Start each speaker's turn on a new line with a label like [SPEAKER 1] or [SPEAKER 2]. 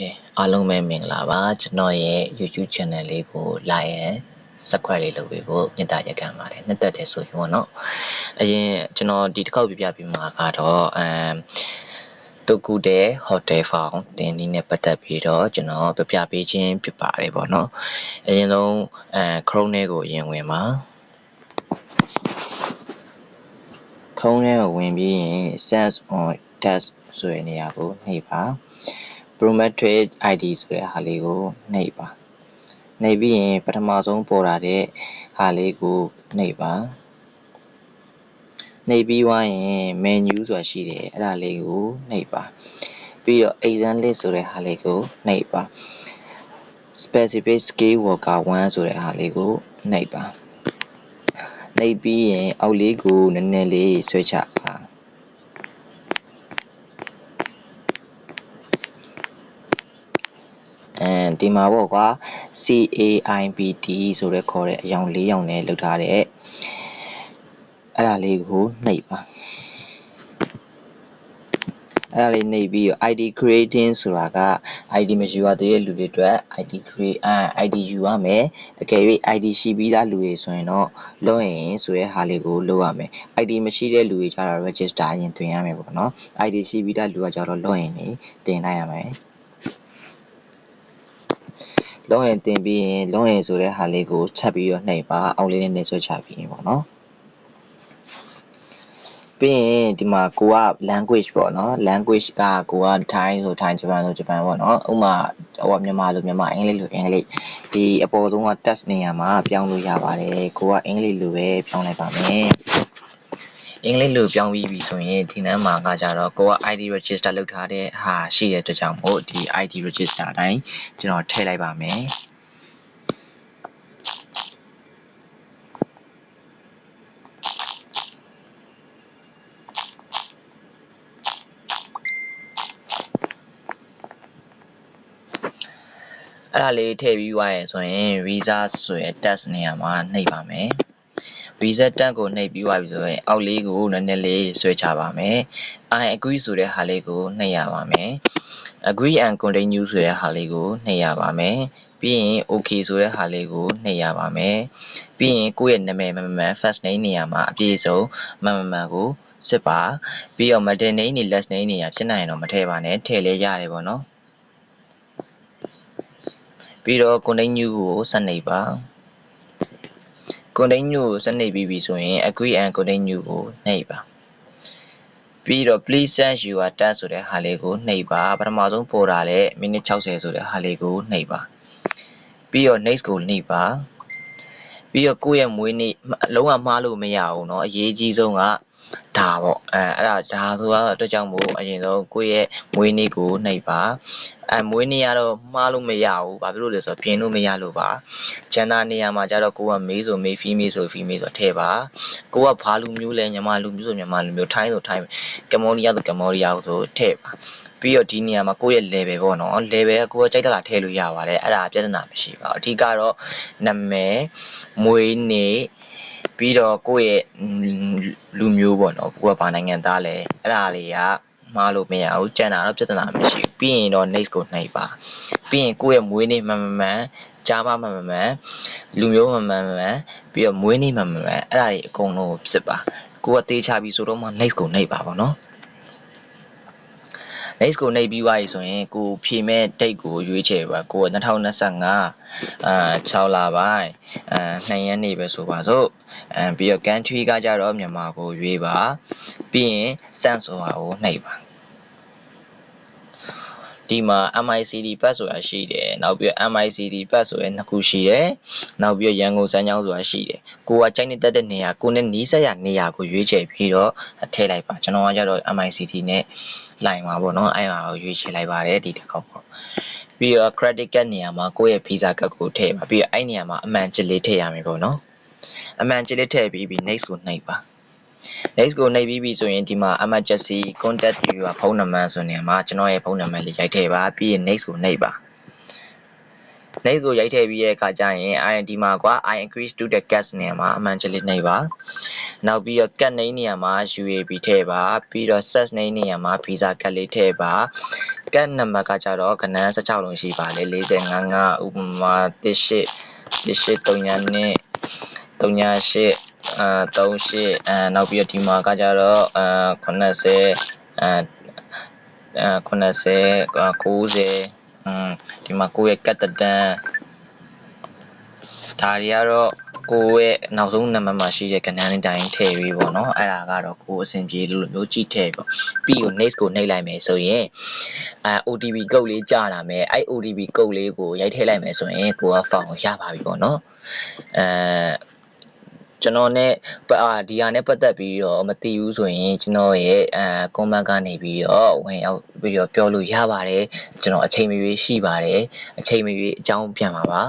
[SPEAKER 1] ကဲအားလုံးပဲမင်္ဂလာပါကျွန်တော်ရဲ့ YouTube channel လေးကို like and subscribe လေးလုပ်ပေးဖို့မေတ္တာရက်ခံပါတယ်နှစ်သက်တယ်ဆိုရင်ပေါ့နော်အရင်ကျွန်တော်ဒီတစ်ခေါက်ပြပြပေးမှာကတော့အမ်တုတ်ကူတဲ့ဟိုတယ်ဖောင်တင်ဒီနဲ့ပတ်သက်ပြီးတော့ကျွန်တော်ပြပြပေးခြင်းဖြစ်ပါတယ်ပေါ့နော်အရင်ဆုံးအဲ Chrome ထဲကိုအရင်ဝင်ပါ Chrome ထဲကိုဝင်ပြီးရင် Sense on Test ဆိုတဲ့နေရာကိုနှိပ်ပါ Prometric ID ဆိုတဲ့ဟာလေးကိုနှိပ်ပါနှိပ်ပြီးရင်ပထမဆုံးပေါ်လာတဲ့ဟာလေးကိုနှိပ်ပါနှိပ်ပြီးွားရင် menu ဆိုတာရှိတယ်အဲ့ဒါလေးကိုနှိပ်ပါပြီးတော့ exam list ဆိုတဲ့ဟာလေးကိုနှိပ်ပါ specific scale worker 1ဆိုတဲ့ဟာလေးကိုနှိပ်ပါနှိပ်ပြီးရင်အောက်လေးကိုနည်းနည်းလေးဆွဲချပါအဲ ဒီမှာပေါ့ကွာ CAIBD ဆိုတဲ့ခေါ်တဲ့အယောင်၄ယောင်နဲ့လောက်ထားတဲ့အဲ့ဒါလေးကိုနှိပ်ပါအဲ့ဒါလေးနှိပ်ပြီး ID creating ဆိုတာက ID မရှိရသေးတဲ့လူတွေအတွက် ID create အဲ ID ယူရမယ်အကယ်၍ ID ရှိပြီးသားလူတွေဆိုရင်တော့လုပ်ရင်ဆိုရဲဟာလေးကိုလုပ်ရမယ် ID မရှိတဲ့လူတွေကျတော့ register အရင်တွင်ရမယ်ပေါ့နော် ID ရှိပြီးသားလူကကျတော့လုပ်ရင်နေတင်လိုက်ရမယ် လုံးရင်တင်ပြီးရင်လုံးရင်ဆိုတဲ့ဟာလေးကိုချက်ပြီးတော့နှိပ်ပါအောက်လေးနဲ့နှိပ်ဆွဲချပြီးရင်ပေါ့နော်ပြီးရင်ဒီမှာကိုက language ပေါ့နော် language ကကိုက Thai ဆို Thai Japan ဆို Japan ပေါ့နော်ဥမာဟိုမြန်မာလိုမြန်မာအင်္ဂလိပ်လိုအင်္ဂလိပ်ဒီအပေါ်ဆုံးက test နေရာမှာပြောင်းလို့ရပါတယ်ကိုကအင်္ဂလိပ်လိုပဲပြောင်းလိုက်ပါမယ် အင်္ဂလိပ်လိုပြောင်းပြီးပြီဆိုရင်ဒီနမ်းမှာကကြတော့ကိုက ID register လုပ်ထားတဲ့ဟာရှိတဲ့အတွက်ကြောင့်မို့ဒီ ID register အတိုင်းကျွန်တော်ထည့်လိုက်ပါမယ်အဲ့ဒါလေးထည့်ပြီးွားရင်ဆိုရင် visa ဆိုရယ် test နေရာမှာနှိပ်ပါမယ် visa tag ကိုနှိပ်ပြီးွားပြီဆိုရင်အောက်လေးကိုနည်းနည်းလေးဆွဲချပါမယ် I agree ဆိုတဲ့ဟာလေးကိုနှိပ်ရပါမယ် agree and continue ဆိုတဲ့ဟာလေးကိုနှိပ်ရပါမယ်ပြီးရင် okay ဆိုတဲ့ဟာလေးကိုနှိပ်ရပါမယ်ပြီးရင်ကိုယ့်ရဲ့နာမည်မှန်မှန် first name နေရာမှာအပြည့်စုံမှန်မှန်ကိုစစ်ပါပြီးတော့ middle name တွေ last name တွေဖြစ်နိုင်ရင်တော့မထည့်ပါနဲ့ထည့်လဲရတယ်ပေါ့နော်ပြီးတော့ continue ကိုဆက်နှိပ်ပါ continue ကိုဆက်နှိပ်ပြီးပြီဆိုရင် agree and continue ကိုနှိပ်ပါပြီးတော့ please send your task ဆိုတဲ့ဟာလေးကိုနှိပ်ပါပထမဆုံးပေါ်လာတဲ့မိနစ်60ဆိုတဲ့ဟာလေးကိုနှိပ်ပါပြီးတော့ next ကိုနှိပ်ပါပြီးတော့ကိုယ့်ရဲ့မွေးနေ့လုံးဝမှားလို့မရဘူးเนาะအရေးကြီးဆုံးကဒါပေါ့အဲအဲ့ဒါဒါဆိုတာအတွက်ကြောင့်မို့အရင်ဆုံးကိုယ့်ရဲ့မွေးနေ့ကိုနှိပ်ပါ အဲမွေးနေ့ကတော့မှားလို့မရဘူးဘာဖြစ်လို့လဲဆိုတော့ပြင်လို့မရလို့ပါဂျန်နာနေရာမှာကျတော့ကိုကမေးဆိုမေးဖီးမေးဆိုဖီးမေးဆိုထည့်ပါကိုကဘာလူမျိုးလဲညီမလူမျိုးဆိုညီမလူမျိုးထိုင်းဆိုထိုင်းကမ္ဘောဒီးယားဆိုကမ္ဘောဒီးယားဆိုထည့်ပါပြီးတော့ဒီနေရာမှာကိုယ့်ရဲ့ level ပေါ့နော် level ကကိုယ်ကကြိုက်တာထည့်လို့ရပါတယ်အဲ့ဒါပြဿနာမရှိပါဘူးအဓိကတော့နာမည်မွေးနေ့ပြီးတော့ကိုယ့်ရဲ့လူမျိုးပေါ့နော်ကိုကဘာနိုင်ငံသားလဲအဲ့ဒါတွေက မှားလို့မရဘူးကြံတာတော့ပြဿနာမရှိဘူးပြီးရင်တော့ next ကိုနှိပ်ပါပြီးရင်ကိုယ့်ရဲ့မွေးနေ့မှန်မှန်မှန်ကြားမမှန်မှန်မှန်လူမျိုးမှန်မှန်မှန်ပြီးတော့မွေးနေ့မှန်မှန်မှန်အဲ့ဒါတွေအကုန်လုံးကိုစစ်ပါကိုကတေးချပြီးဆိုတော့မှ next ကိုနှိပ်ပါပေါ့နော် next ကိုနှိပ်ပြီးွားပြီဆိုရင်ကိုဖြည့်မဲ့ date ကိုရွေးချယ်ပါကိုက2025အာ6လပိုင်းအာ2ရက်နေ့ပဲဆိုပါစို့အဲပြီးတော့ country ကကြတော့မြန်မာကိုရွေးပါပြီးရင် send ဆိုတာကိုနှိပ်ပါ ဒီမှာ MICD pass ဆိုတာရှိတယ်နောက်ပြီးတော့ MICD pass ဆိုရဲနှစ်ခုရှိတယ်နောက်ပြီးတော့ရန်ကုန်စမ်းချောင်းဆိုတာရှိတယ်ကိုကကြိုက်နေတတ်တဲ့နေရာကိုနဲ့နီးစပ်ရနေရာကိုရွေးချယ်ပြီးတော့ထည့်လိုက်ပါကျွန်တော်ကကြတော့ MICD နဲ့လိုင်ပါပေါ့နော်အဲ့ဟာကိုရွေးချယ်လိုက်ပါတယ်ဒီတစ်ခေါက်ပေါ့ပြီးတော့ credit card နေရာမှာကိုယ့်ရဲ့ visa card ကိုထည့်ပါပြီးတော့အဲ့နေရာမှာအမှန်ချစ်လေးထည့်ရမယ်ပေါ့နော်အမှန်ချစ်လေးထည့်ပြီးပြီး next ကိုနှိပ်ပါ next ကိုနှိပ်ပြီးပြီဆိုရင်ဒီမှာ emergency contact your ဖုန်းနံပါတ်ဆိုနေမှာကျွန်တော်ရဲ့ဖုန်းနံပါတ်လေးရိုက်ထည့်ပါပြီးရင် next ကိုနှိပ်ပါ next ကိုရိုက်ထည့်ပြီးရဲ့အခါကျရင် I ဒီမှာကွာ I increase to the gas နေရာမှာအမှန်ချလေးနှိပ်ပါနောက်ပြီးတော့ cat name နေရာမှာ UAB ထည့်ပါပြီးတော့ set name နေရာမှာ visa cat လေးထည့်ပါ cat number ကကြတော့ကဏ္ဍ16လုံးရှိပါလေ45ဥပမာ18 18 3 38 အာ38အဲနောက်ပြီးတော့ဒီမှာကကြတော့အာ80အဲအဲ80 90อืมဒီမှာကိုယ့်ရဲ့ကတ်တတန်ဒါတွေကတော့ကိုယ့်ရဲ့နောက်ဆုံးနံပါတ်မှာရှိတဲ့ကဏ္ဍလေးတိုင်းထည့်ပြီးပေါ့နော်အဲ့ဒါကတော့ကိုယ်အဆင်ပြေလို့မျိုးကြည့်ထည့်ပေါ့ပြီးကို next ကိုနှိပ်လိုက်မယ်ဆိုရင်အဲ OTP ကုတ်လေးကြာလာမယ်အဲ့ OTP ကုတ်လေးကိုရိုက်ထည့်လိုက်မယ်ဆိုရင်ကိုက file ကိုရပါပြီပေါ့နော်အဲ ကျွန်တော် ਨੇ အာဒီဟာနဲ့ပတ်သက်ပြီးတော့မသိဘူးဆိုရင်ကျွန်တော်ရဲ့အဲ comment ကနေပြီးတော့ဝင်ရောက်ပြီးတော့ပြောလို့ရပါတယ်ကျွန်တော်အချိန်မရွေးရှိပါတယ်အချိန်မရွေးအကြောင်းပြန်ပါပါ